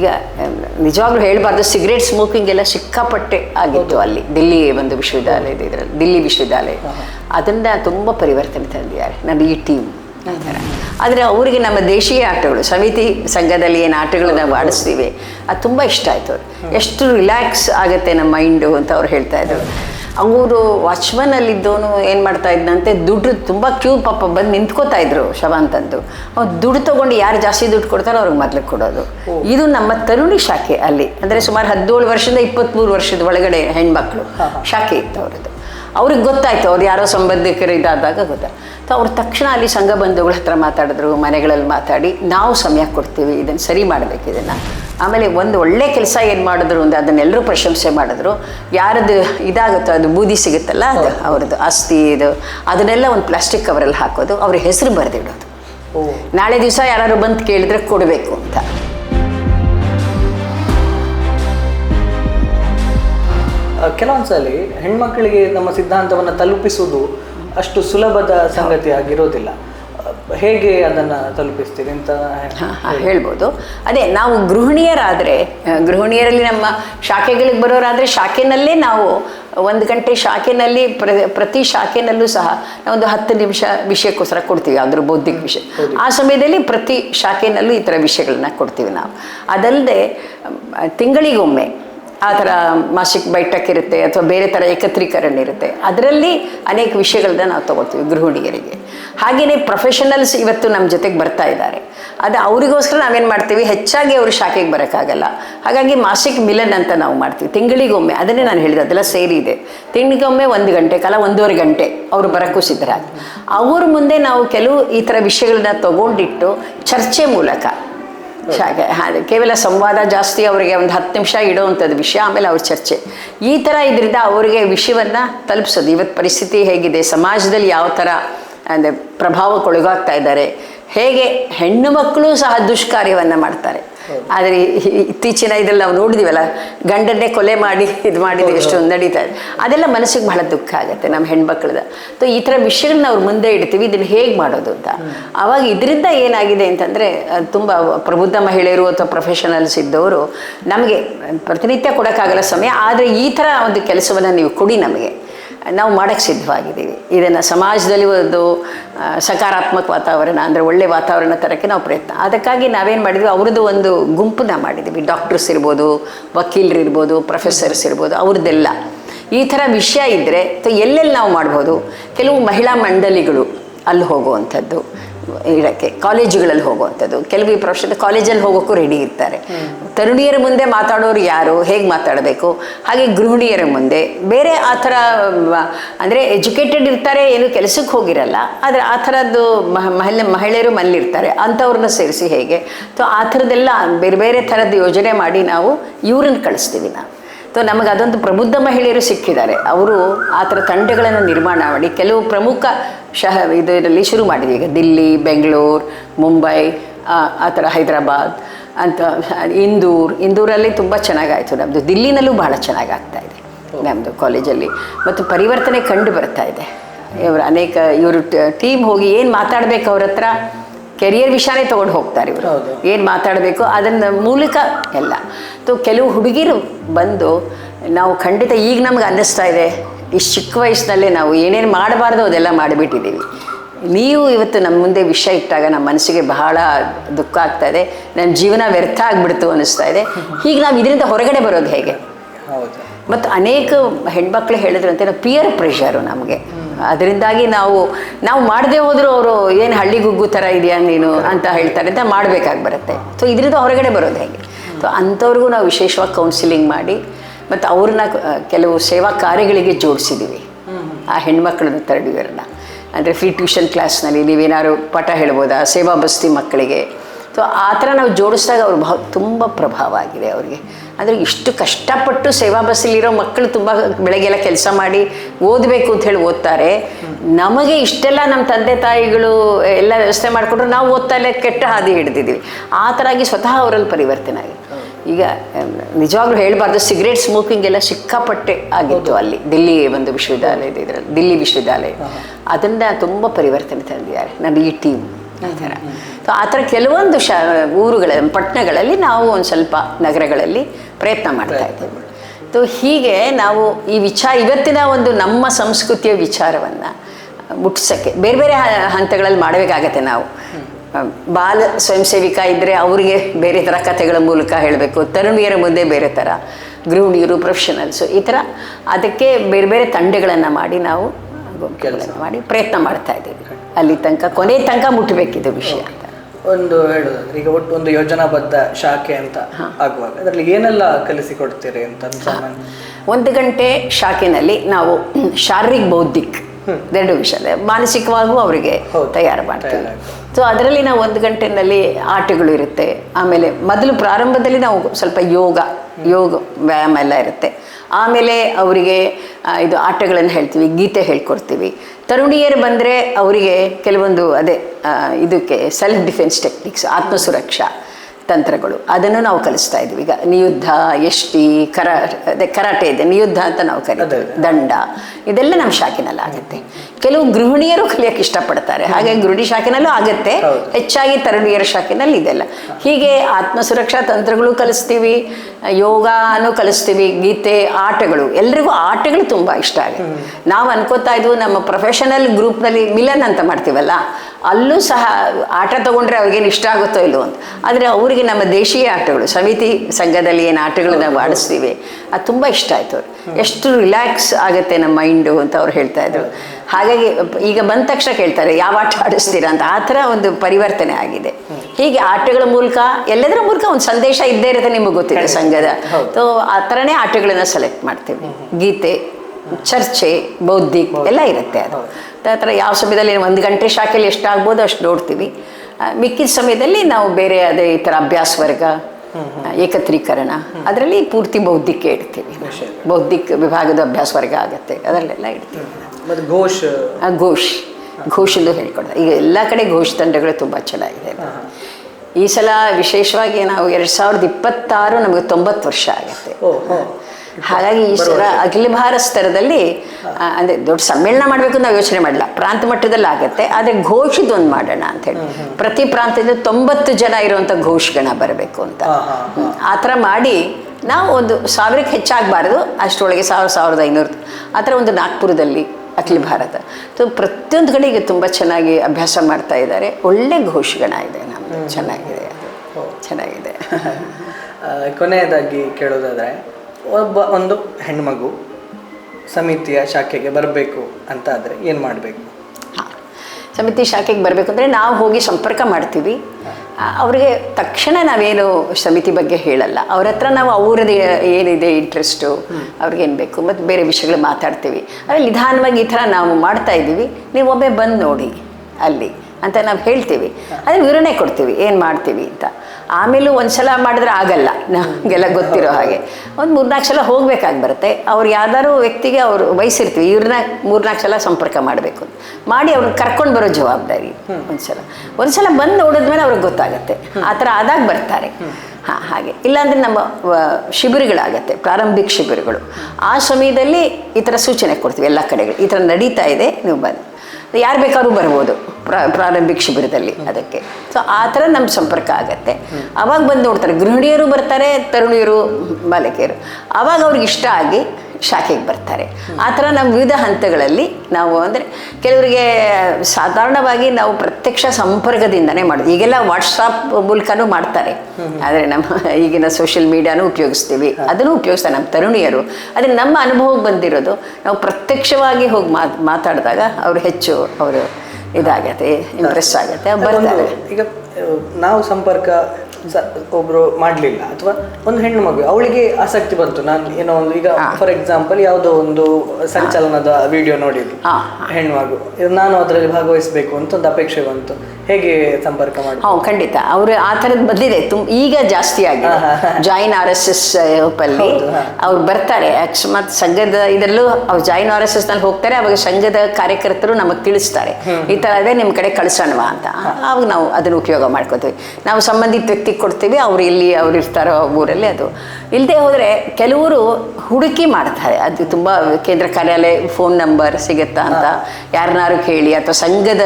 ಈಗ ನಿಜವಾಗ್ಲೂ ಹೇಳಬಾರ್ದು ಸಿಗರೇಟ್ ಸ್ಮೋಕಿಂಗ್ ಎಲ್ಲ ಸಿಕ್ಕಾಪಟ್ಟೆ ಆಗಿತ್ತು ಅಲ್ಲಿ. ದಿಲ್ಲಿ ಒಂದು ವಿಶ್ವವಿದ್ಯಾಲಯದ ಇದರಲ್ಲಿ. ದಿಲ್ಲಿ ವಿಶ್ವವಿದ್ಯಾಲಯ. ಅದನ್ನ ತುಂಬ ಪರಿವರ್ತನೆ ತಂದಿದ್ದಾರೆ. ನಮ್ಮ ಈ ಟೀಮ್ ಥರ. ಆದರೆ ಅವರಿಗೆ ನಮ್ಮ ದೇಶೀಯ ಆಟಗಳು ಸಮಿತಿ ಸಂಘದಲ್ಲಿ ಏನು ಆಟಗಳು ನಾವು ಆಡಿಸ್ತೀವಿ ಅದು ತುಂಬ ಇಷ್ಟ ಆಯಿತು ಅವ್ರು ಎಷ್ಟು ರಿಲ್ಯಾಕ್ಸ್ ಆಗುತ್ತೆ ನಮ್ಮ ಮೈಂಡು ಅಂತ ಅವ್ರು ಹೇಳ್ತಾ ಇದ್ರು. ಅವರು ವಾಚ್ಮನಲ್ಲಿದ್ದವನು ಏನು ಮಾಡ್ತಾ ಇದ್ದಂತೆ ದುಡ್ಡು ತುಂಬ ಕ್ಯೂ ಪಾಪ ಬಂದು ನಿಂತ್ಕೋತಾ ಇದ್ರು ಶವಾಂತಂದು ಅವ್ನು ದುಡ್ಡು ತೊಗೊಂಡು ಯಾರು ಜಾಸ್ತಿ ದುಡ್ಡು ಕೊಡ್ತಾರೋ ಅವ್ರಿಗೆ ಮೊದಲು ಕೊಡೋದು. ಇದು ನಮ್ಮ ತರುಣಿ ಶಾಖೆ ಅಲ್ಲಿ. ಅಂದರೆ ಸುಮಾರು ಹದಿನೇಳು ವರ್ಷದಿಂದ ಇಪ್ಪತ್ತ್ಮೂರು ವರ್ಷದ ಒಳಗಡೆ ಹೆಣ್ಮಕ್ಳು ಶಾಖೆ ಇತ್ತು ಅವ್ರದ್ದು. ಅವ್ರಿಗೆ ಗೊತ್ತಾಯ್ತು ಅವ್ರು ಯಾರೋ ಸಂಬಂಧಿಕರು ಇದಾದಾಗ ಗೊತ್ತಾಯ್ತು ಅವ್ರು ತಕ್ಷಣ ಅಲ್ಲಿ ಸಂಘ ಬಂಧುಗಳ ಹತ್ರ ಮಾತಾಡಿದ್ರು ಮನೆಗಳಲ್ಲಿ ಮಾತಾಡಿ ನಾವು ಸಮಯ ಕೊಡ್ತೀವಿ ಇದನ್ನು ಸರಿ ಮಾಡಬೇಕು ಇದನ್ನು. ಆಮೇಲೆ ಒಂದು ಒಳ್ಳೆ ಕೆಲಸ ಏನು ಮಾಡಿದ್ರು ಅಂದರೆ ಅದನ್ನೆಲ್ಲರೂ ಪ್ರಶಂಸೆ ಮಾಡಿದ್ರು. ಯಾರದು ಇದಾಗುತ್ತೋ ಅದು ಬೂದಿ ಸಿಗುತ್ತಲ್ಲ ಅದು ಅವ್ರದ್ದು ಅಸ್ಥಿ ಇದು ಅದನ್ನೆಲ್ಲ ಒಂದು ಪ್ಲಾಸ್ಟಿಕ್ ಕವರಲ್ಲಿ ಹಾಕೋದು ಅವ್ರ ಹೆಸರು ಬರೆದಿಡೋದು ಓ. ನಾಳೆ ದಿವಸ ಯಾರು ಬಂದು ಕೇಳಿದ್ರೆ ಕೊಡಬೇಕು ಅಂತ. ಕೆಲವೊಂದ್ಸಲಿ ಹೆಣ್ಮಕ್ಳಿಗೆ ನಮ್ಮ ಸಿದ್ಧಾಂತವನ್ನು ತಲುಪಿಸುವುದು ಅಷ್ಟು ಸುಲಭದ ಸಂಗತಿ ಆಗಿರೋದಿಲ್ಲ ಹೇಗೆ ಅದನ್ನು ತಲುಪಿಸ್ತೀರಿ ಅಂತ ಹೇಳ್ಬೋದು. ಅದೇ ನಾವು ಗೃಹಿಣಿಯರಾದರೆ ಗೃಹಿಣಿಯರಲ್ಲಿ ನಮ್ಮ ಶಾಖೆಗಳಿಗೆ ಬರೋರಾದರೆ ಶಾಖೆನಲ್ಲೇ ನಾವು ಒಂದು ಗಂಟೆ ಶಾಖೆನಲ್ಲಿ ಪ್ರ ಪ್ರತಿ ಶಾಖೆನಲ್ಲೂ ಸಹ ಒಂದು ಹತ್ತು ನಿಮಿಷ ವಿಷಯಕ್ಕೋಸ್ಕರ ಕೊಡ್ತೀವಿ ಅದ್ರ ಬೌದ್ಧಿಕ ವಿಷಯ. ಆ ಸಮಯದಲ್ಲಿ ಪ್ರತಿ ಶಾಖೆನಲ್ಲೂ ಈ ಥರ ವಿಷಯಗಳನ್ನ ಕೊಡ್ತೀವಿ ನಾವು. ಅದಲ್ಲದೆ ತಿಂಗಳಿಗೊಮ್ಮೆ ಆ ಥರ ಮಾಸಿಕ ಬೈಠಕ್ ಇರುತ್ತೆ ಅಥವಾ ಬೇರೆ ಥರ ಏಕತ್ರೀಕರಣ ಇರುತ್ತೆ. ಅದರಲ್ಲಿ ಅನೇಕ ವಿಷಯಗಳನ್ನ ನಾವು ತಗೊಳ್ತೀವಿ ಗೃಹಿಣಿಯರಿಗೆ. ಹಾಗೆಯೇ ಪ್ರೊಫೆಷನಲ್ಸ್ ಇವತ್ತು ನಮ್ಮ ಜೊತೆಗೆ ಬರ್ತಾ ಇದ್ದಾರೆ. ಅದು ಅವರಿಗೋಸ್ಕರ ನಾವೇನು ಮಾಡ್ತೀವಿ? ಹೆಚ್ಚಾಗಿ ಅವರು ಶಾಖೆಗೆ ಬರೋಕ್ಕಾಗಲ್ಲ. ಹಾಗಾಗಿ ಮಾಸಿಕ ಮಿಲನ್ ಅಂತ ನಾವು ಮಾಡ್ತೀವಿ. ತಿಂಗಳಿಗೊಮ್ಮೆ, ಅದನ್ನೇ ನಾನು ಹೇಳಿದೆ ಅದೆಲ್ಲ ಸೇರಿ ಇದೆ. ತಿಂಗಳಿಗೊಮ್ಮೆ ಒಂದು ಗಂಟೆ, ಕಾಲ ಒಂದೂವರೆ ಗಂಟೆ ಅವರು ಬರೋಕ್ಕೂ ಸಿದ್ಧರಾಗ. ಅವ್ರ ಮುಂದೆ ನಾವು ಕೆಲವು ಈ ಥರ ವಿಷಯಗಳನ್ನ ತಗೊಂಡಿಟ್ಟು ಚರ್ಚೆ ಮೂಲಕ ಶಾಖೆ ಹಾಗೆ. ಕೇವಲ ಸಂವಾದ ಜಾಸ್ತಿ ಅವರಿಗೆ ಒಂದು ಹತ್ತು ನಿಮಿಷ ಇಡುವಂಥದ್ದು ವಿಷಯ, ಆಮೇಲೆ ಅವ್ರ ಚರ್ಚೆ. ಈ ಥರ ಇದರಿಂದ ಅವರಿಗೆ ವಿಷಯವನ್ನು ತಲುಪಿಸೋದು. ಇವತ್ತು ಪರಿಸ್ಥಿತಿ ಹೇಗಿದೆ? ಸಮಾಜದಲ್ಲಿ ಯಾವ ಥರ ಅಂದರೆ ಪ್ರಭಾವಕ್ಕೊಳಗಾಗ್ತಾ ಇದ್ದಾರೆ? ಹೇಗೆ ಹೆಣ್ಣು ಮಕ್ಕಳು ಸಹ ದುಷ್ಕಾರ್ಯವನ್ನು ಮಾಡ್ತಾರೆ? ಆದರೆ ಇತ್ತೀಚಿನ ಇದೆಲ್ಲ ನಾವು ನೋಡಿದೀವಲ್ಲ ಗಂಡನ್ನೇ ಕೊಲೆ ಮಾಡಿ ಇದು ಮಾಡಿದ್ರೆ ಎಷ್ಟೊಂದು ನಡೀತಾ ಇದೆ. ಅದೆಲ್ಲ ಮನಸ್ಸಿಗೆ ಬಹಳ ದುಃಖ ಆಗುತ್ತೆ ನಮ್ಮ ಹೆಣ್ಮಕ್ಳದ. ಸೊ ಈ ಥರ ವಿಷಯಗಳನ್ನ ಅವ್ರು ಮುಂದೆ ಇಡ್ತೀವಿ ಇದನ್ನು ಹೇಗೆ ಮಾಡೋದು ಅಂತ. ಆವಾಗ ಇದರಿಂದ ಏನಾಗಿದೆ ಅಂತಂದರೆ ತುಂಬ ಪ್ರಬುದ್ಧ ಮಹಿಳೆಯರು ಅಥವಾ ಪ್ರೊಫೆಷನಲ್ಸ್ ಇದ್ದವರು ನಮಗೆ ಪ್ರತಿನಿತ್ಯ ಕೊಡೋಕ್ಕಾಗಲ್ಲ ಸಮಯ ಆದರೆ ಈ ಥರ ಒಂದು ಕೆಲಸವನ್ನು ನೀವು ಕೊಡಿ ನಮಗೆ. ನಾವು ಮಾಡೋಕ್ಕೆ ಸಿದ್ಧವಾಗಿದ್ದೀವಿ. ಇದನ್ನು ಸಮಾಜದಲ್ಲಿ ಒಂದು ಸಕಾರಾತ್ಮಕ ವಾತಾವರಣ ಅಂದರೆ ಒಳ್ಳೆ ವಾತಾವರಣ ತರೋಕ್ಕೆ ನಾವು ಪ್ರಯತ್ನ. ಅದಕ್ಕಾಗಿ ನಾವೇನು ಮಾಡಿದ್ವಿ? ಅವ್ರದ್ದು ಒಂದು ಗುಂಪನ್ನ ಮಾಡಿದ್ವಿ ಡಾಕ್ಟರ್ಸ್ ಇರ್ಬೋದು, ವಕೀಲರು ಇರ್ಬೋದು ಪ್ರೊಫೆಸರ್ಸ್ ಇರ್ಬೋದು, ಅವ್ರದ್ದೆಲ್ಲ. ಈ ಥರ ವಿಷಯ ಇದ್ದರೆ ಎಲ್ಲೆಲ್ಲಿ ನಾವು ಮಾಡ್ಬೋದು? ಕೆಲವು ಮಹಿಳಾ ಮಂಡಳಿಗಳು ಅಲ್ಲಿ ಹೋಗುವಂಥದ್ದು. ಇಡಕ್ಕೆ ಕಾಲೇಜುಗಳಲ್ಲಿ ಹೋಗುವಂಥದ್ದು. ಕೆಲವು ಈ ಪ್ರೊಫೆಷನ್ ಕಾಲೇಜಲ್ಲಿ ಹೋಗೋಕ್ಕೂ ರೆಡಿ ಇರ್ತಾರೆ. ತರುಣಿಯರ ಮುಂದೆ ಮಾತಾಡೋರು ಯಾರು? ಹೇಗೆ ಮಾತಾಡಬೇಕು? ಹಾಗೆ ಗೃಹಿಣಿಯರ ಮುಂದೆ. ಬೇರೆ ಆ ಥರ ಅಂದರೆ ಎಜುಕೇಟೆಡ್ ಇರ್ತಾರೆ, ಏನು ಕೆಲಸಕ್ಕೆ ಹೋಗಿರಲ್ಲ. ಆದರೆ ಆ ಥರದ್ದು ಮಹ- ಮಹಿಳೆ, ಮಹಿಳೆಯರು ಮಲ್ಲಿರ್ತಾರೆ. ಅಂಥವ್ರನ್ನ ಸೇರಿಸಿ ಹೇಗೆ? ಸೊ, ಆ ಥರದ್ದೆಲ್ಲ ಬೇರೆ ಬೇರೆ ಥರದ್ದು ಯೋಜನೆ ಮಾಡಿ ನಾವು ಇವ್ರನ್ನ ಕಳಿಸ್ತೀವಿ ನಾವು. ಸೊ ನಮಗೆ ಅದೊಂದು ಪ್ರಬುದ್ಧ ಮಹಿಳೆಯರು ಸಿಕ್ಕಿದ್ದಾರೆ. ಅವರು ಆ ಥರ ತಂಡಗಳನ್ನು ನಿರ್ಮಾಣ ಮಾಡಿ ಕೆಲವು ಪ್ರಮುಖ ಶಹ ಇದರಲ್ಲಿ ಶುರು ಮಾಡಿದೆ. ಈಗ ದಿಲ್ಲಿ, ಬೆಂಗಳೂರು, ಮುಂಬೈ, ಆ ಥರ ಹೈದರಾಬಾದ್ ಅಂತ, ಇಂದೂರ್, ಇಂದೂರಲ್ಲಿ ತುಂಬ ಚೆನ್ನಾಗಾಯಿತು. ನಮ್ಮದು ದಿಲ್ಲಿನಲ್ಲೂ ಬಹಳ ಚೆನ್ನಾಗಾಗ್ತಾ ಇದೆ ನಮ್ಮದು ಕಾಲೇಜಲ್ಲಿ. ಮತ್ತು ಪರಿವರ್ತನೆ ಕಂಡು ಬರ್ತಾ ಇದೆ. ಇವರು ಅನೇಕ, ಇವರು ಟೀಮ್ ಹೋಗಿ ಏನು ಮಾತಾಡಬೇಕು ಅವ್ರ ಹತ್ರ? ಕೆರಿಯರ್ ವಿಷಯನೇ ತೊಗೊಂಡು ಹೋಗ್ತಾರೆ ಇವರು. ಏನು ಮಾತಾಡಬೇಕು? ಅದನ್ನ ಮೂಲಕ ಎಲ್ಲ. ಸೊ ಕೆಲವು ಹುಡುಗಿರು ಬಂದು ನಾವು ಖಂಡಿತ ಈಗ ನಮ್ಗೆ ಅನ್ನಿಸ್ತಾ ಇದೆ ಇಷ್ಟು ಚಿಕ್ಕ ವಯಸ್ಸಿನಲ್ಲೇ ನಾವು ಏನೇನು ಮಾಡಬಾರ್ದು ಅದೆಲ್ಲ ಮಾಡಿಬಿಟ್ಟಿದ್ದೀವಿ. ನೀವು ಇವತ್ತು ನಮ್ಮ ಮುಂದೆ ವಿಷಯ ಇಟ್ಟಾಗ ನಮ್ಮ ಮನಸ್ಸಿಗೆ ಬಹಳ ದುಃಖ ಆಗ್ತಾ ಇದೆ ನನ್ನ ಜೀವನ ವ್ಯರ್ಥ ಆಗಿಬಿಡ್ತು ಅನ್ನಿಸ್ತಾ ಇದೆ. ಹೀಗೆ ನಾವು ಇದರಿಂದ ಹೊರಗಡೆ ಬರೋದು ಹೇಗೆ? ಮತ್ತು ಅನೇಕ ಹೆಣ್ಮಕ್ಳು ಹೇಳಿದ್ರಂತೆ ನಾವು ಪಿಯರ್ ಪ್ರೆಷರು ನಮಗೆ. ಅದರಿಂದಾಗಿ ನಾವು ನಾವು ಮಾಡದೆ ಹೋದರೂ ಅವರು, ಏನು ಹಳ್ಳಿ ಗುಗ್ಗು ಥರ ಇದೆಯಾ ನೀನು? ಅಂತ ಹೇಳ್ತಾರೆ. ಅಂತ ಮಾಡಬೇಕಾಗಿ ಬರುತ್ತೆ. ಸೊ ಇದರಿಂದ ಹೊರಗಡೆ ಬರೋದು ಹೇಗೆ? ಸೊ ಅಂಥವ್ರಿಗೂ ನಾವು ವಿಶೇಷವಾಗಿ ಕೌನ್ಸಿಲಿಂಗ್ ಮಾಡಿ, ಮತ್ತು ಅವ್ರನ್ನ ಕೆಲವು ಸೇವಾ ಕಾರ್ಯಗಳಿಗೆ ಜೋಡಿಸಿದ್ದೀವಿ ಆ ಹೆಣ್ಮಕ್ಳನ್ನ ತರಡಿವರನ್ನ ಅಂದರೆ ಫ್ರೀ ಟ್ಯೂಷನ್ ಕ್ಲಾಸ್ನಲ್ಲಿ ನೀವೇನಾದ್ರು ಪಾಠ ಹೇಳ್ಬೋದಾ? ಸೇವಾ ಬಸ್ತಿ ಮಕ್ಕಳಿಗೆ. ಸೊ ಆ ಥರ ನಾವು ಜೋಡಿಸಿದಾಗ ಅವ್ರು ಬಹು ತುಂಬ ಪ್ರಭಾವ ಆಗಿದೆ ಅವರಿಗೆ. ಅಂದರೆ ಇಷ್ಟು ಕಷ್ಟಪಟ್ಟು ಸೇವಾ ಬಸ್ಸಲ್ಲಿರೋ ಮಕ್ಕಳು ತುಂಬ ಬೆಳಗ್ಗೆಲ್ಲ ಕೆಲಸ ಮಾಡಿ ಓದಬೇಕು ಅಂತ ಹೇಳಿ ಓದ್ತಾರೆ. ನಮಗೆ ಇಷ್ಟೆಲ್ಲ ನಮ್ಮ ತಂದೆ ತಾಯಿಗಳು ಎಲ್ಲ ವ್ಯವಸ್ಥೆ ಮಾಡಿಕೊಟ್ರು ನಾವು ಓದ್ತಾ ಇಲ್ಲ ಕೆಟ್ಟ ಹಾದಿ ಹಿಡಿದಿದ್ದೀವಿ ಆ ಥರ ಆಗಿ ಸ್ವತಃ ಅವರಲ್ಲಿ ಪರಿವರ್ತನೆ ಆಗಿ ಈಗ ನಿಜವಾಗ್ಲೂ ಹೇಳಬಾರ್ದು ಸಿಗರೇಟ್ ಸ್ಮೋಕಿಂಗ್ ಎಲ್ಲ ಸಿಕ್ಕಾಪಟ್ಟೆ ಆಗಿತ್ತು ಅಲ್ಲಿ. ದಿಲ್ಲಿ ಒಂದು ವಿಶ್ವವಿದ್ಯಾಲಯದ ಇದರಲ್ಲಿ. ದಿಲ್ಲಿ ವಿಶ್ವವಿದ್ಯಾಲಯ. ಅದನ್ನ ತುಂಬ ಪರಿವರ್ತನೆ ತಂದಿದ್ದಾರೆ. ನನ್ನ ಈ ಟೀಮ್ ಆ ಥರ. ಸೊ ಆ ಥರ ಕೆಲವೊಂದು ಶ ಊರುಗಳ ಪಟ್ಟಣಗಳಲ್ಲಿ ನಾವು ಒಂದು ಸ್ವಲ್ಪ ನಗರಗಳಲ್ಲಿ ಪ್ರಯತ್ನ ಮಾಡ್ತಾ ಇದ್ದೇವೆ. ಸೊ ಹೀಗೆ ನಾವು ಈ ವಿಚಾರ ಇವತ್ತಿನ ಒಂದು ನಮ್ಮ ಸಂಸ್ಕೃತಿಯ ವಿಚಾರವನ್ನು ಮುಟ್ಸೋಕ್ಕೆ ಬೇರೆ ಬೇರೆ ಹಂತಗಳಲ್ಲಿ ಮಾಡಬೇಕಾಗತ್ತೆ ನಾವು. ಬಾಲ ಸ್ವಯಂ ಸೇವಿಕಾ ಇದ್ದರೆ ಅವರಿಗೆ ಬೇರೆ ಥರ ಕಥೆಗಳ ಮೂಲಕ ಹೇಳಬೇಕು ತರುಣಿಯರ ಮುಂದೆ ಬೇರೆ ಥರ ಗೃಹಿಣಿಯರು ಪ್ರೊಫೆಷನಲ್ಸು ಈ ಥರ ಅದಕ್ಕೆ ಬೇರೆ ಬೇರೆ ತಂಡಗಳನ್ನು ಮಾಡಿ ನಾವು ಕೆಲಸ. ಮಾಡಿ ಪ್ರಯತ್ನ ಮಾಡ್ತಾ ಇದ್ದೀವಿ. ಅಲ್ಲಿ ತನಕ ಕೊನೆ ತನಕ ಮುಟ್ಟಬೇಕಿದು ವಿಷಯ. ಒಂದು ಹೇಳೋದಾದ್ರೆ ಈಗ ಒಟ್ಟು ಒಂದು ಯೋಜನಾಬದ್ಧ ಶಾಖೆ ಅಂತ ಆಗುವಾಗ ಅದರಲ್ಲಿ ಏನೆಲ್ಲ ಕಲಿಸಿಕೊಡ್ತೀರಿ ಅಂತ ಒಂದು ಗಂಟೆ ಶಾಖೆನಲ್ಲಿ ನಾವು ಶಾರೀರಿಕ ಬೌದ್ಧಿಕ್ ಎರಡು ವಿಷಯ ಮಾನಸಿಕವಾಗೂ ಅವರಿಗೆ ತಯಾರು ಮಾಡ್ತೀವಿ. ಸೊ ಅದರಲ್ಲಿ ನಾವು ಒಂದು ಗಂಟೆನಲ್ಲಿ ಆಟಗಳು ಇರುತ್ತೆ. ಆಮೇಲೆ ಮೊದಲು ಪ್ರಾರಂಭದಲ್ಲಿ ನಾವು ಸ್ವಲ್ಪ ಯೋಗ ಯೋಗ ವ್ಯಾಯಾಮ ಎಲ್ಲ ಇರುತ್ತೆ. ಆಮೇಲೆ ಅವರಿಗೆ ಇದು ಆಟಗಳನ್ನು ಹೇಳ್ತೀವಿ ಗೀತೆ ಹೇಳ್ಕೊಡ್ತೀವಿ. ತರುಣಿಯರು ಬಂದರೆ ಅವರಿಗೆ ಕೆಲವೊಂದು ಅದೇ ಇದಕ್ಕೆ ಸೆಲ್ಫ್ ಡಿಫೆನ್ಸ್ ಟೆಕ್ನಿಕ್ಸ್ ಆತ್ಮಸುರಕ್ಷಾ. ತಂತ್ರಗಳು. ಅದನ್ನು ನಾವು ಕಲಿಸ್ತಾ ಇದ್ವಿ ಈಗ ನಿಯುದ್ಧ ಎಷ್ಟಿ ಕರ ಅದೇ ಕರಾಟೆ ಇದೆ. ನಿಯುದ್ಧ ಅಂತ ನಾವು ಕರಿತೀವಿ. ದಂಡ ಇದೆಲ್ಲ ನಮ್ಮ ಶಾಖೆನಲ್ಲಿ ಆಗುತ್ತೆ. ಕೆಲವು ಗೃಹಿಣಿಯರು ಕಲಿಯೋಕೆ ಇಷ್ಟಪಡ್ತಾರೆ. ಹಾಗೆ ಗೃಹಿಣಿ ಶಾಖೆನಲ್ಲೂ ಆಗುತ್ತೆ. ಹೆಚ್ಚಾಗಿ ತರುಣಿಯರ ಶಾಖೆನಲ್ಲಿ ಇದೆಲ್ಲ. ಹೀಗೆ ಆತ್ಮಸುರಕ್ಷಾ ತಂತ್ರಗಳು ಕಲಿಸ್ತೀವಿ ಯೋಗಾನು ಕಲಿಸ್ತೀವಿ ಗೀತೆ ಆಟಗಳು. ಎಲ್ರಿಗೂ ಆಟಗಳು ತುಂಬ ಇಷ್ಟ ಆಗುತ್ತೆ. ನಾವು ಅನ್ಕೋತಾ ಇದ್ವು ನಮ್ಮ ಪ್ರೊಫೆಷನಲ್ ಗ್ರೂಪ್ನಲ್ಲಿ ಮಿಲನ್ ಅಂತ ಮಾಡ್ತೀವಲ್ಲ ಅಲ್ಲೂ ಸಹ ಆಟ ತಗೊಂಡ್ರೆ ಅವ್ರಿಗೇನು ಇಷ್ಟ ಆಗುತ್ತೋ ಇಲ್ಲೋ ಅಂತ. ಆದರೆ ಅವರಿಗೆ ನಮ್ಮ ದೇಶೀಯ ಆಟಗಳು ಸಮಿತಿ ಸಂಘದಲ್ಲಿ ಏನು ಆಟಗಳು ನಾವು ಆಡಿಸ್ತೀವಿ ಅದು ತುಂಬ ಇಷ್ಟ ಆಯಿತು ಎಷ್ಟು ರಿಲ್ಯಾಕ್ಸ್ ಆಗುತ್ತೆ ನಮ್ಮ ಮೈಂಡು ಅಂತ ಅವ್ರು ಹೇಳ್ತಾ ಇದ್ರು. ಹಾಗಾಗಿ ಈಗ ಬಂದ ತಕ್ಷಣ ಕೇಳ್ತಾರೆ ಯಾವ ಆಟ ಆಡಿಸ್ತೀರಾ ಅಂತ. ಆ ಥರ ಒಂದು ಪರಿವರ್ತನೆ ಆಗಿದೆ. ಹೀಗೆ ಆಟಗಳ ಮೂಲಕ ಎಲ್ಲದರ ಮೂಲಕ ಒಂದು ಸಂದೇಶ ಇದ್ದೇ ಇರುತ್ತೆ ನಿಮಗೆ ಗೊತ್ತಿದೆ ಸಂಘದ. ಸೊ ಆ ಥರನೇ ಆಟಗಳನ್ನ ಸೆಲೆಕ್ಟ್ ಮಾಡ್ತೀವಿ. ಗೀತೆ ಚರ್ಚೆ ಬೌದ್ಧಿಕ್ ಎಲ್ಲ ಇರುತ್ತೆ ಅದು. ಆ ಥರ ಯಾವ ಸಮಯದಲ್ಲಿ ಒಂದು ಗಂಟೆ ಶಾಖೆಯಲ್ಲಿ ಎಷ್ಟಾಗ್ಬೋದು ಅಷ್ಟು ನೋಡ್ತೀವಿ. ಮಿಕ್ಕಿದ ಸಮಯದಲ್ಲಿ ನಾವು ಬೇರೆ ಅದೇ ಈ ಥರ ಅಭ್ಯಾಸ ವರ್ಗ ಏಕತ್ರೀಕರಣ ಅದರಲ್ಲಿ ಪೂರ್ತಿ ಬೌದ್ಧಿಕ ಇಡ್ತೀವಿ. ಬೌದ್ಧಿಕ ವಿಭಾಗದ ಅಭ್ಯಾಸ ವರ್ಗ ಆಗುತ್ತೆ ಅದರಲ್ಲೆಲ್ಲ ಇಡ್ತೀವಿ. ಮತ್ತು ಘೋಷ್. ಘೋಷ್ ಘೋಷದ್ದು ಹೇಳ್ಕೊಡೋದು. ಈಗ ಎಲ್ಲ ಕಡೆ ಘೋಷ್ ತಂಡಗಳು ತುಂಬ ಚೆನ್ನಾಗಿದೆ. ಈ ಸಲ ವಿಶೇಷವಾಗಿ ನಾವು ಎರಡು ಸಾವಿರದ ಇಪ್ಪತ್ತಾರು ನಮಗೆ ತೊಂಬತ್ತು ವರ್ಷ ಆಗುತ್ತೆ. ಹಾಗಾಗಿ ಈ ಸಲ ಅಖಿಲ ಭಾರತ ಸ್ತರದಲ್ಲಿ ಅಂದ್ರೆ ದೊಡ್ಡ ಸಮ್ಮೇಳನ ಮಾಡಬೇಕು ನಾವು ಯೋಚನೆ ಮಾಡಲ್ಲ. ಪ್ರಾಂತ ಮಟ್ಟದಲ್ಲಿ ಆಗುತ್ತೆ. ಆದರೆ ಘೋಷಿದೊಂದು ಮಾಡೋಣ ಅಂತ ಹೇಳಿ. ಪ್ರತಿ ಪ್ರಾಂತ್ಯದಿಂದ ತೊಂಬತ್ತು ಜನ ಇರುವಂಥ ಘೋಷಗಣ ಬರಬೇಕು ಅಂತ. ಹಾ ಹಾ ಆ ಥರ ಮಾಡಿ ನಾವು ಒಂದು ಸಾವಿರಕ್ಕೆ ಹೆಚ್ಚಾಗಬಾರ್ದು. ಅಷ್ಟರೊಳಗೆ ಸಾವಿರ ಸಾವಿರದ ಐನೂರು ಆ ಥರ ಒಂದು ನಾಗ್ಪುರದಲ್ಲಿ ಅಖಿಲ ಭಾರತ. ಸೊ ಪ್ರತಿಯೊಂದು ಕಡೆ ಈಗ ತುಂಬ ಚೆನ್ನಾಗಿ ಅಭ್ಯಾಸ ಮಾಡ್ತಾ ಇದ್ದಾರೆ. ಒಳ್ಳೆ ಘೋಷಗಣ ಇದೆ ನಮ್ಮದು ಚೆನ್ನಾಗಿದೆ ಅದು. ಚೆನ್ನಾಗಿದೆ. ಕೊನೆಯದಾಗಿ ಕೇಳೋದಾದ್ರೆ ಒಬ್ಬ ಒಂದು ಹೆಣ್ಮಗು ಸಮಿತಿಯ ಶಾಖೆಗೆ ಬರಬೇಕು ಅಂತ ಆದರೆ ಏನು ಮಾಡಬೇಕು. ಸಮಿತಿ ಶಾಖೆಗೆ ಬರಬೇಕು ಅಂದರೆ ನಾವು ಹೋಗಿ ಸಂಪರ್ಕ ಮಾಡ್ತೀವಿ. ಅವರಿಗೆ ತಕ್ಷಣ ನಾವೇನು ಸಮಿತಿ ಬಗ್ಗೆ ಹೇಳಲ್ಲ. ಅವ್ರ ಹತ್ರ ನಾವು ಅವ್ರದ್ದು ಏನಿದೆ ಇಂಟ್ರೆಸ್ಟು ಅವ್ರಿಗೇನು ಬೇಕು, ಮತ್ತು ಬೇರೆ ವಿಷಯಗಳು ಮಾತಾಡ್ತೀವಿ. ಆದರೆ ನಿಧಾನವಾಗಿ ಈ ಥರ ನಾವು ಮಾಡ್ತಾ ಇದ್ದೀವಿ. ನೀವು ಒಮ್ಮೆ ಬಂದು ನೋಡಿ ಅಲ್ಲಿ ಅಂತ ನಾವು ಹೇಳ್ತೀವಿ. ಅದನ್ನು ವಿವರಣೆ ಕೊಡ್ತೀವಿ ಏನು ಮಾಡ್ತೀವಿ ಅಂತ. ಆಮೇಲೂ ಒಂದು ಸಲ ಮಾಡಿದ್ರೆ ಆಗಲ್ಲ. ನಮಗೆಲ್ಲ ಗೊತ್ತಿರೋ ಹಾಗೆ. ಒಂದು ಮೂರ್ನಾಲ್ಕು ಸಲ ಹೋಗ್ಬೇಕಾಗಿ ಬರುತ್ತೆ. ಅವ್ರು ಯಾವ್ದಾದ್ರು ವ್ಯಕ್ತಿಗೆ ಅವರು ವಹಿಸಿರ್ತೀವಿ. ಇವ್ರನ್ನ ಮೂರ್ನಾಲ್ಕು ಸಲ ಸಂಪರ್ಕ ಮಾಡಬೇಕು ಮಾಡಿ ಅವ್ರನ್ನ ಕರ್ಕೊಂಡು ಬರೋ ಜವಾಬ್ದಾರಿ ಒಂದ್ಸಲ ಒಂದ್ಸಲ ಬಂದು ನೋಡಿದ್ಮೇಲೆ ಅವ್ರಿಗೆ ಗೊತ್ತಾಗುತ್ತೆ. ಆ ಥರ ಆದಾಗ ಬರ್ತಾರೆ. ಹಾಂ, ಹಾಗೆ. ಇಲ್ಲಾಂದರೆ ನಮ್ಮ ಶಿಬಿರಗಳಾಗತ್ತೆ, ಪ್ರಾರಂಭಿಕ ಶಿಬಿರಗಳು. ಆ ಸಮಯದಲ್ಲಿ ಈ ಥರ ಸೂಚನೆ ಕೊಡ್ತೀವಿ ಎಲ್ಲ ಕಡೆಗಳು. ಈ ಥರ ನಡೀತಾ ಇದೆ. ನೀವು ಬನ್ನಿ. ಯಾರು ಬೇಕಾದ್ರೂ ಬರ್ಬೋದು. ಪ್ರಾ, ಪ್ರಾರಂಭಿಕ ಶಿಬಿರದಲ್ಲಿ ಅದಕ್ಕೆ. ಸೊ ಆ ಥರ ನಮ್ಮ ಸಂಪರ್ಕ ಆಗತ್ತೆ. ಅವಾಗ ಬಂದು ನೋಡ್ತಾರೆ, ಗೃಹಿಣಿಯರು ಬರ್ತಾರೆ, ತರುಣಿಯರು, ಬಾಲಕಿಯರು. ಅವಾಗ ಅವ್ರಿಗೆ ಇಷ್ಟ ಆಗಿ ಶಾಖೆಗೆ ಬರ್ತಾರೆ. ಆ ಥರ ನಾವು ವಿವಿಧ ಹಂತಗಳಲ್ಲಿ ನಾವು ಅಂದರೆ ಕೆಲವರಿಗೆ ಸಾಧಾರಣವಾಗಿ ನಾವು ಪ್ರತ್ಯಕ್ಷ ಸಂಪರ್ಕದಿಂದನೇ ಮಾಡೋದು. ಈಗೆಲ್ಲ ವಾಟ್ಸಾಪ್ ಮೂಲಕನೂ ಮಾಡ್ತಾರೆ. ಆದರೆ ನಮ್ಮ ಈಗಿನ ಸೋಷಿಯಲ್ ಮೀಡಿಯಾನೂ ಉಪಯೋಗಿಸ್ತೀವಿ. ಅದನ್ನು ಉಪಯೋಗಿಸ್ತಾರೆ ನಮ್ಮ ತರುಣಿಯರು. ಆದರೆ ನಮ್ಮ ಅನುಭವಕ್ಕೆ ಬಂದಿರೋದು ನಾವು ಪ್ರತ್ಯಕ್ಷವಾಗಿ ಹೋಗಿ ಮಾತ್ ಮಾತಾಡಿದಾಗ ಅವರು ಹೆಚ್ಚು ಅವರು ಇದಾಗತ್ತೆ ಇಂಟ್ರೆಸ್ಟ್ ಆಗುತ್ತೆ ಬರ್ತಾರೆ. ಈಗ ನಾವು ಸಂಪರ್ಕ ಸ- ಒಬ್ರು ಮಾಡಲಿಲ್ಲ. ಅಥವಾ ಒಂದು ಹೆಣ್ಣು ಮಗು ಅವಳಿಗೆ ಆಸಕ್ತಿ ಬಂತು. ನಾನು ಏನೋ ಒಂದು ಈಗ ಫಾರ್ ಎಕ್ಸಾಂಪಲ್ ಯಾವುದೋ ಒಂದು ಸಂಚಲನದ ವಿಡಿಯೋ ನೋಡಿದ್ರು. ಹೆಣ್ಣು ಮಗು. ನಾನು ಅದರಲ್ಲಿ ಭಾಗವಹಿಸಬೇಕು ಅಂತ ಒಂದು ಅಪೇಕ್ಷೆ ಬಂತು. ಹೇಗೆ ಸಂಪರ್ಕ ಮಾಡಿ ಹ್ಞೂ ಖಂಡಿತ. ಅವರು ಆ ಥರದ್ದು ಬಂದಿದೆ ತುಂಬ ಈಗ ಜಾಸ್ತಿ ಆಗಿದೆ. ಜಾಯಿನ್ ಆರ್ ಎಸ್ ಎಸ್ ಅಲ್ಲಿ ಅವ್ರು ಬರ್ತಾರೆ. ಅಕಸ್ಮಾತ್ ಸಂಘದ ಇದರಲ್ಲೂ ಅವ್ರು ಜಾಯಿನ್ ಆರ್ ಎಸ್ ಎಸ್ನಲ್ಲಿ ಹೋಗ್ತಾರೆ. ಅವಾಗ ಸಂಘದ ಕಾರ್ಯಕರ್ತರು ನಮಗೆ ತಿಳಿಸ್ತಾರೆ. ಈ ಥರ ಅದೇ ನಿಮ್ಮ ಕಡೆ ಕಳಿಸೋಣವಾ ಅಂತ. ಅವಾಗ ನಾವು ಅದನ್ನು ಉಪಯೋಗ ಮಾಡ್ಕೋತೀವಿ. ನಾವು ಸಂಬಂಧಿತ ವ್ಯಕ್ತಿ ಸಮಿತಿ ಕೊಡ್ತೀವಿ ಅವ್ರು ಇಲ್ಲಿ ಅವ್ರು ಇರ್ತಾರೋ ಊರಲ್ಲಿ ಅದು. ಇಲ್ಲದೆ ಹೋದರೆ ಕೆಲವರು ಹುಡುಕಿ ಮಾಡ್ತಾರೆ. ಅದು ತುಂಬ ಕೇಂದ್ರ ಕಾರ್ಯಾಲಯ ಫೋನ್ ನಂಬರ್ ಸಿಗುತ್ತಾ ಅಂತ ಯಾರನ್ನಾರು ಕೇಳಿ ಅಥವಾ ಸಂಘದ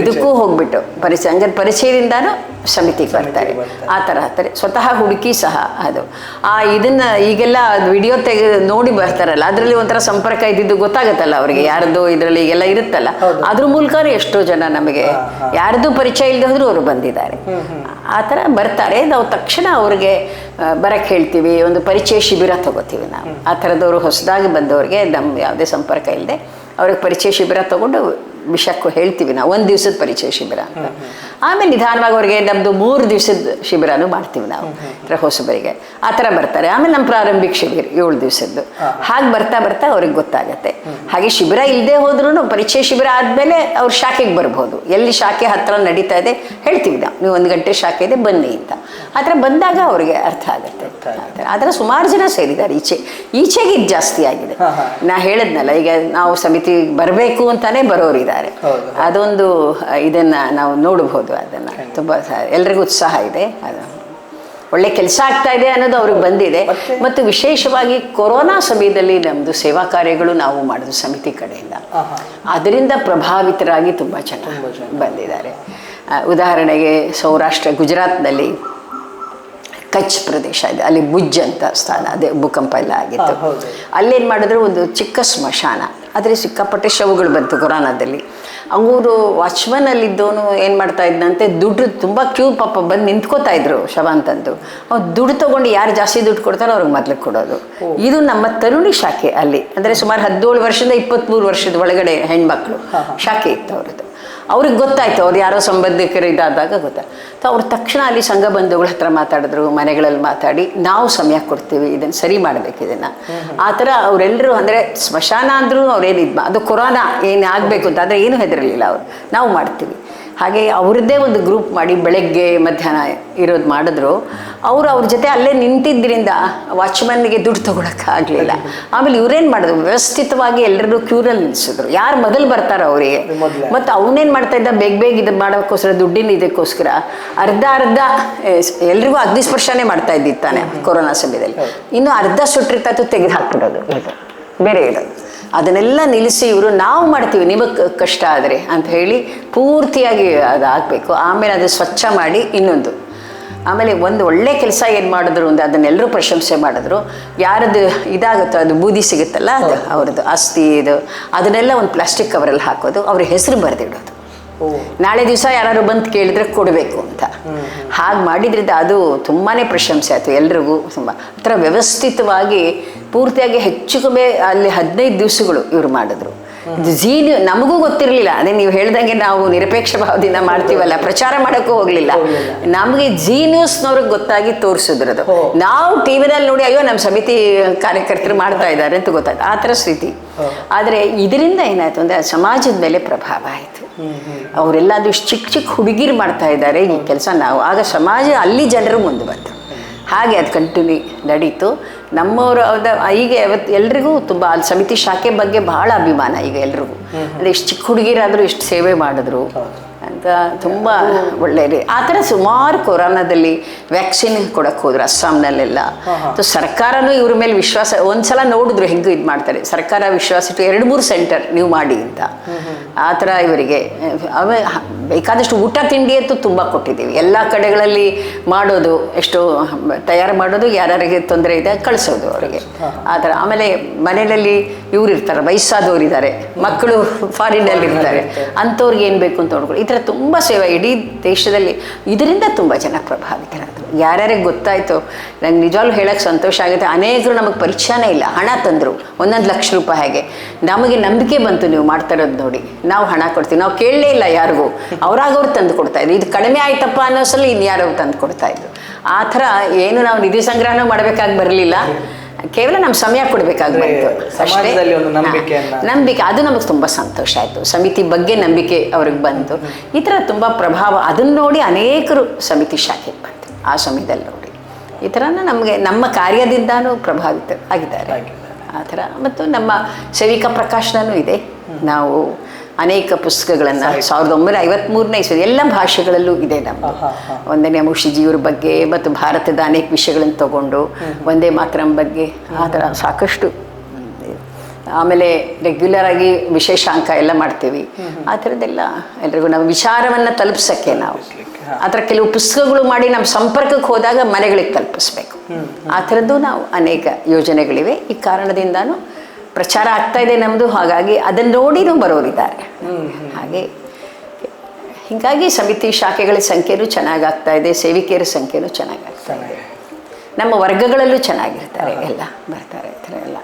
ಇದಕ್ಕೂ ಹೋಗ್ಬಿಟ್ಟು ಪರಿ ಸಂಘದ ಪರಿಚಯದಿಂದಾನು ಸಮಿತಿಗೆ ಬರ್ತಾರೆ. ಆ ಥರ ಆಗ್ತಾರೆ ಸ್ವತಃ ಹುಡುಕಿ ಸಹ ಅದು. ಆ ಇದನ್ನ ಈಗೆಲ್ಲ ವಿಡಿಯೋ ತೆಗೆ ನೋಡಿ ಬರ್ತಾರಲ್ಲ ಅದರಲ್ಲಿ ಒಂಥರ ಸಂಪರ್ಕ ಇದ್ದಿದ್ದು ಗೊತ್ತಾಗುತ್ತಲ್ಲ ಅವರಿಗೆ. ಯಾರ್ದು ಇದರಲ್ಲಿ ಈಗೆಲ್ಲ ಇರುತ್ತಲ್ಲ. ಅದ್ರ ಮೂಲಕ ಎಷ್ಟೋ ಜನ ನಮಗೆ ಯಾರ್ದು ಪರಿಚಯ ಇಲ್ಲದೆ ಹೋದ್ರೂ ಅವರು ಬಂದಿದ್ದಾರೆ. ಆ ಥರ ಬರ್ತಾರೆ. ನಾವು ತಕ್ಷಣ ಅವ್ರಿಗೆ ಬರಕ್ಕೆ ಹೇಳ್ತೀವಿ. ಒಂದು ಪರಿಚಯ ಶಿಬಿರ ತಗೋತೀವಿ ನಾವು. ಆ ಥರದವರು ಹೊಸದಾಗಿ ಬಂದವ್ರಿಗೆ ನಮ್ಮ ಯಾವುದೇ ಸಂಪರ್ಕ ಇಲ್ಲದೆ ಅವ್ರಿಗೆ ಪರಿಚಯ ಶಿಬಿರ ತಗೊಂಡು ವಿಷಯಕ್ಕೂ ಹೇಳ್ತೀವಿ ನಾವು ಒಂದು ದಿವಸದ ಪರಿಚಯ ಶಿಬಿರ ಅಂತ. ಆಮೇಲೆ ನಿಧಾನವಾಗಿ ಅವ್ರಿಗೆ ನಮ್ಮದು ಮೂರು ದಿವಸದ ಶಿಬಿರನೂ ಮಾಡ್ತೀವಿ ನಾವು ಹೊಸಬರಿಗೆ ಆ ಥರ ಬರ್ತಾರೆ. ಆಮೇಲೆ ನಮ್ಮ ಪ್ರಾರಂಭಿಕ ಶಿಬಿರ ಏಳು ದಿವಸದ್ದು. ಹಾಗೆ ಬರ್ತಾ ಬರ್ತಾ ಅವ್ರಿಗೆ ಗೊತ್ತಾಗತ್ತೆ. ಹಾಗೆ ಶಿಬಿರ ಇಲ್ಲದೆ ಹೋದ್ರೂ ಪರಿಚಯ ಶಿಬಿರ ಆದಮೇಲೆ ಅವ್ರು ಶಾಖೆಗೆ ಬರ್ಬೋದು. ಎಲ್ಲಿ ಶಾಖೆ ಹತ್ರ ನಡೀತಾ ಇದೆ ಹೇಳ್ತೀವಿ ನಾವು. ನೀವು ಒಂದು ಗಂಟೆ ಶಾಖೆ ಇದೆ ಬನ್ನಿ ಅಂತ. ಆ ಥರ ಬಂದಾಗ ಅವ್ರಿಗೆ ಅರ್ಥ ಆಗುತ್ತೆ. ಆ ಥರ. ಸುಮಾರು ಜನ ಸೇರಿದ್ದಾರೆ. ಈಚೆ ಈಚೆಗೆ ಇದು ಜಾಸ್ತಿ ಆಗಿದೆ. ನಾ ಹೇಳಿದ್ನಲ್ಲ ಈಗ ನಾವು ಸಮಿತಿ ಬರಬೇಕು ಅಂತಾನೆ ಬರೋರಿದ್ದಾರೆ. ಹೌದು. ಅದೊಂದು ಇದನ್ನ ನಾವು ನೋಡಬಹುದು ಅದನ್ನ. ತುಂಬಾ ಎಲ್ರಿಗೂ ಉತ್ಸಾಹ ಇದೆ. ಅದು ಒಳ್ಳೆ ಕೆಲಸ ಆಗ್ತಾ ಇದೆ ಅನ್ನೋದು ಅವ್ರಿಗೆ ಬಂದಿದೆ. ಮತ್ತು? ವಿಶೇಷವಾಗಿ ಕೊರೋನಾ ಸಮಯದಲ್ಲಿ ನಮ್ಮದು ಸೇವಾ ಕಾರ್ಯಗಳು ನಾವು ಮಾಡೋದು ಸಮಿತಿ ಕಡೆಯಿಂದ. ಅದರಿಂದ ಪ್ರಭಾವಿತರಾಗಿ ತುಂಬ ಜನ ಬಂದಿದ್ದಾರೆ. ಉದಾಹರಣೆಗೆ ಸೌರಾಷ್ಟ್ರ ಗುಜರಾತ್ನಲ್ಲಿ ಕಚ್ ಪ್ರದೇಶ ಇದೆ. ಅಲ್ಲಿ ಬುಜ್ ಅಂತ ಸ್ಥಾನ ಅದೇ ಭೂಕಂಪ ಎಲ್ಲ ಆಗಿತ್ತು. ಅಲ್ಲೇನು ಮಾಡಿದ್ರು? ಒಂದು ಚಿಕ್ಕ ಸ್ಮಶಾನ. ಆದರೆ ಸಿಕ್ಕಾಪಟ್ಟೆ ಶವಗಳು ಬಂತು ಕೊರೋನಾದಲ್ಲಿ. ಅವರು ವಾಚ್ಮನಲ್ಲಿದ್ದವನು ಏನು ಮಾಡ್ತಾ ಇದ್ದಂತೆ ದುಡ್ಡು ತುಂಬ ಕ್ಯೂ ಪಾಪ ಬಂದು ನಿಂತ್ಕೋತಾ ಇದ್ರು ಶವ ಅಂತಂದು. ಅವ್ರು ದುಡ್ಡು ತೊಗೊಂಡು ಯಾರು ಜಾಸ್ತಿ ದುಡ್ಡು ಕೊಡ್ತಾರೋ ಅವ್ರಿಗೆ ಮೊದಲು ಕೊಡೋದು. ಇದು ನಮ್ಮ ತರುಣಿ ಶಾಖೆ ಅಲ್ಲಿ. ಅಂದರೆ ಸುಮಾರು ಹದಿನೇಳು ವರ್ಷದಿಂದ ಇಪ್ಪತ್ತ್ಮೂರು ವರ್ಷದ ಒಳಗಡೆ ಹೆಣ್ಮಕ್ಳು ಶಾಖೆ ಇತ್ತು ಅವ್ರದ್ದು. ಅವ್ರಿಗೆ ಗೊತ್ತಾಯ್ತು, ಅವ್ರು ಯಾರೋ ಸಂಬಂಧಿಕರು ಇದಾದಾಗ ಗೊತ್ತಾಯ್ತು ಅವ್ರು ತಕ್ಷಣ ಅಲ್ಲಿ ಸಂಘ ಬಂಧುಗಳ ಹತ್ರ ಮಾತಾಡಿದ್ರು, ಮನೆಗಳಲ್ಲಿ ಮಾತಾಡಿ, ನಾವು ಸಮಯ ಕೊಡ್ತೀವಿ, ಇದನ್ನು ಸರಿ ಮಾಡಬೇಕು ಇದನ್ನು. ಆ ಥರ ಅವರೆಲ್ಲರೂ ಅಂದರೆ ಸ್ಮಶಾನ ಅಂದ್ರೂ ಅವ್ರೇನು ಇದು ಅದು ಕೊರೋನಾ ಏನು ಆಗಬೇಕು ಅಂತ, ಆದರೆ ಏನು ಹೆದರಲಿಲ್ಲ ಅವರು. ನಾವು ಮಾಡ್ತೀವಿ. ಹಾಗೆ ಅವ್ರದ್ದೇ ಒಂದು ಗ್ರೂಪ್ ಮಾಡಿ ಬೆಳಗ್ಗೆ ಮಧ್ಯಾಹ್ನ ಇರೋದು ಮಾಡಿದ್ರು. ಅವರು ಅವ್ರ ಜೊತೆ ಅಲ್ಲೇ ನಿಂತಿದ್ದರಿಂದ ವಾಚ್ಮನ್ಗೆ ದುಡ್ಡು ತೊಗೊಳಕ್ಕಾಗಲಿಲ್ಲ ಆಮೇಲೆ ಇವ್ರೇನು ಮಾಡಿದ್ರು? ವ್ಯವಸ್ಥಿತವಾಗಿ ಎಲ್ಲರೂ ಕ್ಯೂರಲ್ಲಿ ನಿಲ್ಲಿಸಿದ್ರು ಯಾರು ಮೊದಲು ಬರ್ತಾರೋ ಅವರಿಗೆ. ಮತ್ತು ಅವನೇನು ಮಾಡ್ತಾ ಇದ್ದ? ಬೇಗ ಬೇಗ ಇದು ಮಾಡೋಕ್ಕೋಸ್ಕರ ದುಡ್ಡಿನ ಇದಕ್ಕೋಸ್ಕರ ಅರ್ಧ ಅರ್ಧ ಎಲ್ರಿಗೂ ಅಗ್ನಿಸ್ಪರ್ಶನೇ ಮಾಡ್ತಾ ಇದ್ದಿತ್ತಾನೆ ಕೊರೋನಾ ಸಮಯದಲ್ಲಿ. ಇನ್ನು ಅರ್ಧ ಸುಟ್ಟಿರ್ತಾ ತೆಗೆದು ಹಾಕ್ಬಿಡೋದು. ಬೇರೆ ಇಡೋದು ಅದನ್ನೆಲ್ಲ ನಿಲ್ಲಿಸಿ ಇವರು ನಾವು ಮಾಡ್ತೀವಿ ನಿಮಗೆ ಕಷ್ಟ ಆದರೆ ಅಂತ ಹೇಳಿ ಪೂರ್ತಿಯಾಗಿ ಅದು ಆಗಬೇಕು. ಆಮೇಲೆ ಅದು ಸ್ವಚ್ಛ ಮಾಡಿ ಇನ್ನೊಂದು. ಆಮೇಲೆ ಒಂದು ಒಳ್ಳೆ ಕೆಲಸ ಏನು ಮಾಡಿದ್ರು ಅಂದರೆ ಅದನ್ನೆಲ್ಲರೂ ಪ್ರಶಂಸೆ ಮಾಡಿದ್ರು. ಯಾರದ್ದು ಇದಾಗುತ್ತೋ ಅದು ಬೂದಿ ಸಿಗುತ್ತಲ್ಲ ಅದು ಅವ್ರದ್ದು ಅಸ್ಥಿ ಇದು ಅದನ್ನೆಲ್ಲ ಒಂದು ಪ್ಲಾಸ್ಟಿಕ್ ಕವರಲ್ಲಿ ಹಾಕೋದು. ಅವ್ರ ಹೆಸರು ಬರೆದಿಡೋದು. ನಾಳೆ ದಿವಸ ಯಾರು ಬಂದು ಕೇಳಿದ್ರೆ ಕೊಡಬೇಕು ಅಂತ. ಹಾಗೆ ಮಾಡಿದ್ರಿಂದ ಅದು ತುಂಬಾ ಪ್ರಶಂಸೆ ಆಯಿತು ಎಲ್ರಿಗೂ ತುಂಬ. ಒಂಥರ ಥರ ವ್ಯವಸ್ಥಿತವಾಗಿ ಪೂರ್ತಿಯಾಗಿ ಹೆಚ್ಚು ಕಮ್ಮಿ ಅಲ್ಲಿ ಹದಿನೈದು ದಿವಸಗಳು ಇವರು ಮಾಡಿದ್ರು. ಜೀನು ನಮಗೂ ಗೊತ್ತಿರಲಿಲ್ಲ. ಅದೇ ನೀವು ಹೇಳ್ದಂಗೆ ನಾವು ನಿರಪೇಕ್ಷ ಭಾವದಿಂದ ಮಾಡ್ತೀವಲ್ಲ ಪ್ರಚಾರ ಮಾಡೋಕ್ಕೂ ಹೋಗಲಿಲ್ಲ. ನಮಗೆ ಜೀ ನ್ಯೂಸ್ನವ್ರಿಗೆ ಗೊತ್ತಾಗಿ ತೋರಿಸಿದ್ರು ಅದು. ನಾವು ಟಿ ವಿನಲ್ಲಿ ನೋಡಿ ಅಯ್ಯೋ ನಮ್ಮ ಸಮಿತಿ ಕಾರ್ಯಕರ್ತರು ಮಾಡ್ತಾ ಇದ್ದಾರೆ ಅಂತ ಗೊತ್ತಾಯ್ತು. ಆ ಥರ ಸ್ಥಿತಿ. ಆದರೆ ಇದರಿಂದ ಏನಾಯ್ತು ಅಂದರೆ ಸಮಾಜದ ಮೇಲೆ ಪ್ರಭಾವ ಆಯಿತು. ಅವರೆಲ್ಲ ಅದು ಇಷ್ಟು ಚಿಕ್ಕ ಚಿಕ್ಕ ಹುಡುಗಿರು ಮಾಡ್ತಾ ಇದ್ದಾರೆ ಈ ಕೆಲಸ ನಾವು. ಆಗ ಸಮಾಜ ಅಲ್ಲಿ ಜನರು ಮುಂದೆ ಬಂತು ಹಾಗೆ ಅದು ಕಂಟಿನ್ಯೂ ನಡೀತು. ನಮ್ಮವರು ಈಗ ಯಾವತ್ತು ಎಲ್ರಿಗೂ ತುಂಬ ಅಲ್ಲಿ ಸಮಿತಿ ಶಾಖೆ ಬಗ್ಗೆ ಬಹಳ ಅಭಿಮಾನ ಈಗ ಎಲ್ರಿಗೂ. ಅಂದರೆ ಇಷ್ಟು ಚಿಕ್ಕ ಹುಡುಗಿರಾದರೂ ಇಷ್ಟು ಸೇವೆ ಮಾಡಿದ್ರು. ಅಂತ ತುಂಬ ಒಳ್ಳೆಯದು. ಆ ಥರ ಸುಮಾರು ಕೊರೋನಾದಲ್ಲಿ ವ್ಯಾಕ್ಸಿನ್ ಕೊಡಕ್ಕೆ ಹೋದ್ರು ಅಸ್ಸಾಂನಲ್ಲೆಲ್ಲ. ಸರ್ಕಾರನೂ ಇವ್ರ ಮೇಲೆ ವಿಶ್ವಾಸ ಒಂದ್ಸಲ ನೋಡಿದ್ರು ಹೆಂಗೆ ಇದು ಮಾಡ್ತಾರೆ. ಸರ್ಕಾರ ವಿಶ್ವಾಸ ಇಟ್ಟು ಎರಡು ಮೂರು ಸೆಂಟರ್ ನೀವು ಮಾಡಿ ಅಂತ. ಆ ಥರ ಇವರಿಗೆ. ಅವೇ ಹ- ಬೇಕಾದಷ್ಟು ಊಟ ತಿಂಡಿ ಅಂತೂ ತುಂಬ ಕೊಟ್ಟಿದ್ದೀವಿ. ಎಲ್ಲ ಕಡೆಗಳಲ್ಲಿ ಮಾಡೋದು ಎಷ್ಟು ತಯಾರು ಮಾಡೋದು ಯಾರ್ಯಾರಿಗೆ ತೊಂದರೆ ಇದೆ ಕಳಿಸೋದು ಅವರಿಗೆ. ಆ ಥರ. ಆಮೇಲೆ ಮನೆಯಲ್ಲಿ ಇವ್ರು ಇರ್ತಾರೆ ವಯಸ್ಸಾದವ್ರು ಇದ್ದಾರೆ ಮಕ್ಕಳು ಫಾರಿನಲ್ಲಿ ಇರ್ತಾರೆ. ಅಂಥವ್ರಿಗೆ ಏನು ಬೇಕು ಅಂತ ನೋಡ್ಕೊಳ್ಳಿ. ಈ ಥರ ತುಂಬ ಸೇವೆ ಇಡೀ ದೇಶದಲ್ಲಿ ಇದರಿಂದ ತುಂಬ ಜನ ಪ್ರಭಾವಿತರಾದರು ಯಾರ್ಯಾರಿಗೆ ಗೊತ್ತಾಯಿತು ನಂಗೆ ನಿಜವಾಗ್ಲೂ ಹೇಳೋಕ್ಕೆ ಸಂತೋಷ ಆಗುತ್ತೆ. ಅನೇಕರು ನಮಗೆ ಪರಿಚಯನೇ ಇಲ್ಲ. ಹಣ ತಂದರು ಒಂದೊಂದು ಲಕ್ಷ ರೂಪಾಯಿ ಹಾಗೆ. ನಮಗೆ ನಂಬಿಕೆ ಬಂತು ನೀವು ಮಾಡ್ತಾ ಇರೋದು ನೋಡಿ. ನಾವು ಹಣ ಕೊಡ್ತೀವಿ. ನಾವು ಕೇಳಲೇ ಇಲ್ಲ ಯಾರಿಗೂ. ಅವ್ರಾಗವ್ರು ತಂದು ಕೊಡ್ತಾ ಇದ್ರು. ಇದು ಕಡಿಮೆ ಆಯ್ತಪ್ಪ ಅನ್ನೋ ಸಲ ಇನ್ಯಾರೋ ತಂದು ಕೊಡ್ತಾ ಇದ್ರು. ಆ ಥರ ಏನು ನಾವು ನಿಧಿ ಸಂಗ್ರಹನೂ ಮಾಡಬೇಕಾಗಿ ಬರಲಿಲ್ಲ. ಕೇವಲ ನಮ್ಮ ಸಮಯ ಕೊಡಬೇಕಾಗಿ ಬಂತು. ನಂಬಿಕೆ ಅದು ನಮಗೆ ತುಂಬ ಸಂತೋಷ ಆಯಿತು. ಸಮಿತಿ ಬಗ್ಗೆ ನಂಬಿಕೆ ಅವ್ರಿಗೆ ಬಂತು. ಈ ಥರ ತುಂಬ ಪ್ರಭಾವ ಅದನ್ನು ನೋಡಿ ಅನೇಕರು ಸಮಿತಿ ಶಾಖೆಗೆ ಬಂತು. ಆ ಸಮಯದಲ್ಲಿ ನೋಡಿ. ಈ ಥರನ ನಮಗೆ ನಮ್ಮ ಕಾರ್ಯದಿಂದಾನೂ ಪ್ರಭಾವಿತ ಆಗಿದ್ದಾರೆ. ಆಗಿದ್ದಾರೆ. ಆ ಥರ. ಮತ್ತು ನಮ್ಮ ಸೇವಿಕಾ ಪ್ರಕಾಶನೂ ಇದೆ. ನಾವು ಅನೇಕ ಪುಸ್ತಕಗಳನ್ನು ಸಾವಿರದ ಒಂಬೈನೂರ ಐವತ್ಮೂರನೇ ಇಸ್ವಿ ಎಲ್ಲ ಭಾಷೆಗಳಲ್ಲೂ ಇದೆ ನಮ್ಮ. ಒಂದನೇ ಮುಷಿಜಿಯವ್ರ ಬಗ್ಗೆ ಮತ್ತು ಭಾರತದ ಅನೇಕ ವಿಷಯಗಳನ್ನು ತಗೊಂಡು ಒಂದೇ ಮಾತರಂ ಬಗ್ಗೆ ಆ ಥರ ಸಾಕಷ್ಟು ಆಮೇಲೆ ರೆಗ್ಯುಲರ್ ಆಗಿ ವಿಶೇಷಾಂಕ ಎಲ್ಲ ಮಾಡ್ತೀವಿ. ಆ ಥರದ್ದೆಲ್ಲ ಎಲ್ರಿಗೂ ನಾವು ವಿಚಾರವನ್ನು ತಲುಪಿಸೋಕ್ಕೆ ನಾವು. ಆ ಥರ ಕೆಲವು ಪುಸ್ತಕಗಳು ಮಾಡಿ ನಮ್ಮ ಸಂಪರ್ಕಕ್ಕೆ ಹೋದಾಗ ಮನೆಗಳಿಗೆ ತಲುಪಿಸ್ಬೇಕು. ಆ ಥರದ್ದು ನಾವು ಅನೇಕ ಯೋಜನೆಗಳಿವೆ. ಈ ಕಾರಣದಿಂದಾನು ಪ್ರಚಾರ ಆಗ್ತಾ ಇದೆ ನಮ್ಮದು ಹಾಗಾಗಿ ಅದನ್ನು ನೋಡಿನೂ ಬರೋರಿದ್ದಾರೆ ಹಾಗೆ ಹೀಗಾಗಿ ಸಮಿತಿ ಶಾಖೆಗಳ ಸಂಖ್ಯೆನೂ ಚೆನ್ನಾಗಾಗ್ತಾ ಇದೆ ಸೇವಿಕೆಯರ ಸಂಖ್ಯೆನೂ ಚೆನ್ನಾಗಾಗ್ತಾ ಇದೆ. ನಮ್ಮ ವರ್ಗಗಳಲ್ಲೂ ಚೆನ್ನಾಗಿರ್ತಾರೆ ಎಲ್ಲ ಬರ್ತಾರೆ ಎಲ್ಲ. ಎಲ್ಲ